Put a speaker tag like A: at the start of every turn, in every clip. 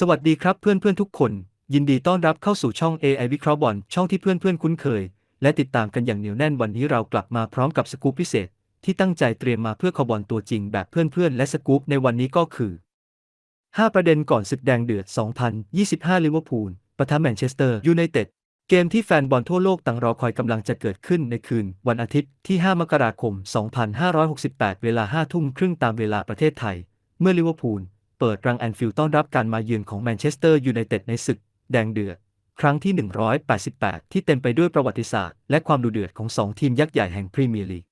A: สวัสดีครับเพื่อนเพื่อนทุกคน ยินดีต้อนรับเข้าสู่ช่อง AI วิเคราะห์บอลช่องที่เพื่อนเพื่อนคุ้นเคย และติดตามกันอย่างเหนียวแน่นวันนี้เรากลับมาพร้อมกับสกู๊ปพิเศษ ที่ตั้งใจเตรียมมาเพื่อคอบอลตัวจริงแบบเพื่อนเพื่อนและสกู๊ปในวันนี้ก็คือ 5 ประเด็นก่อนศึกแดงเดือด 2025 ลิเวอร์พูลปะทะแมนเชสเตอร์ยูไนเต็ดเกมที่แฟนบอลทั่วโลกต่างรอคอยกำลังจะเกิดขึ้นในคืน วันอาทิตย์ที่ 5 มกราคม 2568 เวลา 5 ทุ่มครึ่งตามเวลาประเทศไทย เมื่อลิเวอร์พูล เปิดรังแอนฟิลด์ต้อนรับการมาเยือนของแมนเชสเตอร์ยูไนเต็ดในศึก แดงเดือด ครั้งที่ 188 ที่เต็มไปด้วยประวัติศาสตร์ และความดุเดือดของ 2 ทีมยักษ์ใหญ่แห่งพรีเมียร์ลีก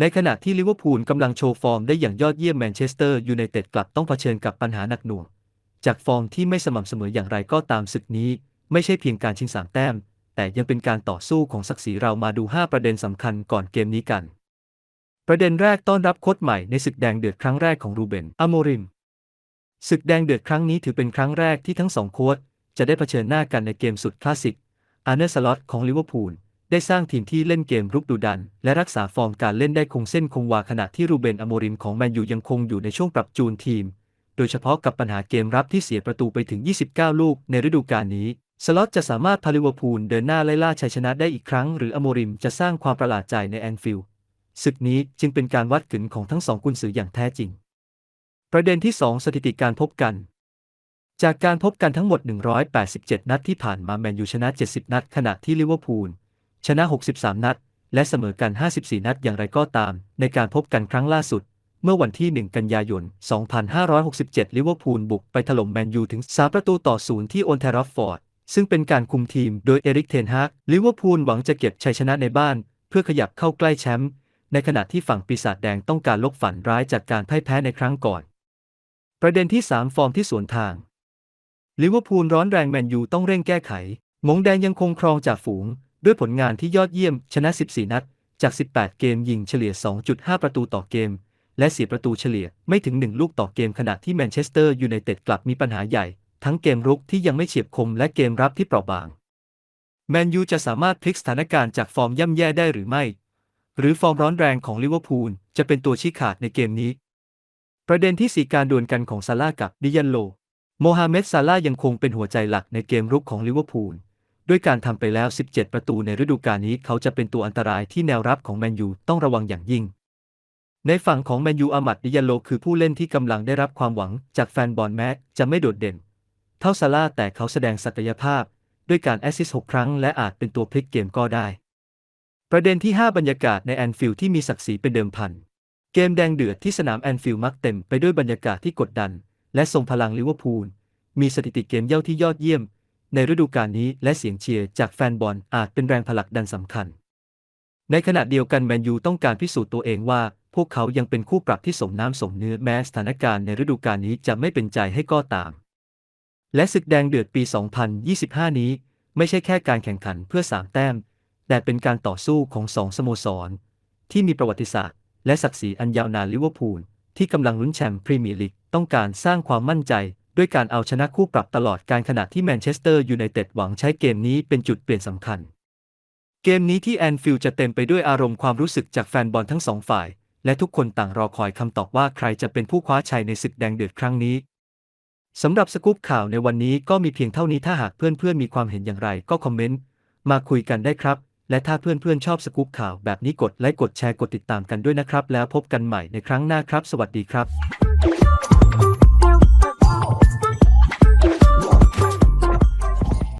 A: ในขณะที่ลิเวอร์พูลกำลังโชว์ฟอร์มได้อย่างยอดเยี่ยมแมนเชสเตอร์ยูไนเต็ดกลับต้องเผชิญกับปัญหาหนักหน่วง จากฟอร์มที่ไม่สม่ำเสมออย่างไรก็ตามศึกนี้ ไม่ใช่เพียงการชิงสามแต้ม แต่ยังเป็นการต่อสู้ของศักดิ์ศรีเรามาดู 5 ประเด็นสำคัญก่อนเกมนี้กัน ประเด็นแรกต้อนรับโค้ชใหม่ในศึกแดงเดือดครั้งแรกของรูเบน อโมริม ศึกแดงเดือดครั้งนี้ถือเป็นครั้งแรกที่ทั้งสองโค้ชจะได้เผชิญหน้ากันในเกมสุดคลาสสิก อาร์เนสลอตของลิเวอร์พูลได้สร้างทีมที่เล่นเกมรุกดุดัน และรักษาฟอร์มการเล่นได้คงเส้นคงวาขณะที่รูเบนอโมริมของแมนยูยังคงอยู่ในช่วงปรับจูนทีม โดยเฉพาะกับปัญหาเกมรับที่เสียประตูไปถึง 29 ลูกในฤดูกาลนี้ สล็อตจะสามารถพาลิเวอร์พูลเดินหน้าไล่ล่าชัยชนะได้อีกครั้ง หรืออโมริมจะสร้างความประหลาดใจในแอนฟิลด์ศึกนี้จึงเป็นการวัดกึนของทั้งสองกุนซืออย่างแท้จริง ประเด็นที่ 2 สถิติการพบกัน จากการพบกันทั้งหมด 187 นัดที่ผ่านมาแมนยูชนะ 70 นัด ขณะที่ลิเวอร์พูลชนะ 63 นัด และเสมอกัน 54 นัดอย่างไรก็ตาม ในการพบกันครั้งล่าสุด เมื่อวันที่ 1 กันยายน 2567 ลิเวอร์พูลบุกไปถล่มแมนยูถึง 3 ประตูต่อศูนย์ที่โอนเทรัฟฟอร์ด ซึ่งเป็นการคุมทีมโดยเอริกเทนฮากลิเวอร์พูลหวังจะเก็บชัยชนะในบ้าน เพื่อขยับเข้าใกล้แชมป์ในขณะที่ฝั่งปีศาจแดงต้องการลบฝันร้ายจากการพ่ายแพ้ในครั้งก่อน ประเด็นที่ 3 ฟอร์มที่สวนทางลิเวอร์พูลร้อนแรงแมนยูต้องเร่งแก้ไข มงแดงยังคงครองจากฝูง ด้วยผลงานที่ยอดเยี่ยมชนะ 14 นัด จาก 18 เกมยิงเฉลี่ย 2.5 ประตูต่อเกม และเสียประตูเฉลี่ยไม่ถึง 1 ลูกต่อเกมขณะที่แมนเชสเตอร์ยูไนเต็ดกลับมีปัญหาใหญ่ ทั้งเกมรุกที่ยังไม่เฉียบคมและเกมรับที่เปราะบาง แมนยูจะสามารถพลิกสถานการณ์จากฟอร์มย่ำแย่ได้หรือไม่ หรือฟอร์มร้อนแรงของลิเวอร์พูลจะเป็นตัวชี้ขาดในเกมนี้ ประเด็นที่สี่การดวลกันของซาร่ากับดิยันโล โมฮัมเหม็ดซาลายังคงเป็นหัวใจหลักในเกมรุกของลิเวอร์พูล ด้วยการทำไปแล้ว 17 ประตูในฤดูกาลนี้เขาจะเป็นตัวอันตรายที่แนวรับของแมนยูต้องระวังอย่างยิ่ง ในฝั่งของแมนยูอามัดดิยันโลคือผู้เล่นที่กำลังได้รับความหวังจากแฟนบอลแม้จะไม่โดดเด่น เท่าซาลาแต่เขาแสดงศักยภาพ ด้วยการแอสซิสต์6ครั้ง และอาจเป็นตัวพลิกเกมก็ได้ ประเด็นที่ 5 บรรยากาศในแอนฟิลด์ที่มีศักดิ์ศรีเป็นเดิมพัน เกมแดงเดือดที่สนามแอนฟิลด์มักเต็มไปด้วยบรรยากาศที่กดดัน และทรงพลังลิเวอร์พูล มีสถิติเกมเย่าที่ยอดเยี่ยม ในฤดูกาลนี้และเสียงเชียร์จากแฟนบอลอาจเป็นแรงผลักดันสำคัญ ในขณะเดียวกันแมนยูต้องการพิสูจน์ตัวเองว่า พวกเขายังเป็นคู่ปรับที่สมน้ำสมเนื้อแม้สถานการณ์ในฤดูกาลนี้จะไม่เป็นใจให้ก็ตาม และศึกแดงเดือดปี 2025 นี้ ไม่ใช่แค่การแข่งขันเพื่อสามแต้ม แต่เป็นการต่อสู้ของสองสโมสร ที่มีประวัติศาสตร์ และศักดิ์ศรีอันยาวนานลิเวอร์พูลที่กำลังลุ้นแชมป์พรีเมียร์ลีกต้องการสร้างความมั่นใจ ด้วยการเอาชนะคู่ปรับตลอดการขณะที่แมนเชสเตอร์ยูไนเต็ดหวังใช้เกมนี้เป็นจุดเปลี่ยนสำคัญ เกมนี้ที่แอนฟิลด์จะเต็มไปด้วยอารมณ์ความรู้สึกจากแฟนบอลทั้งสองฝ่าย และทุกคนต่างรอคอยคำตอบว่าใครจะเป็นผู้คว้าชัยในศึกแดงเดือดครั้งนี้สำหรับสกู๊ปข่าวในวันนี้ก็มีเพียงเท่านี้ถ้าหากเพื่อนๆมีความเห็นอย่างไรก็คอมเมนต์มาคุยกันได้ครับ และถ้าเพื่อนๆชอบสกู๊ปข่าวแบบนี้กดไลค์กดแชร์กดติดตามกันด้วยนะครับ แล้วพบกันใหม่ในครั้งหน้าครับ สวัสดีครับ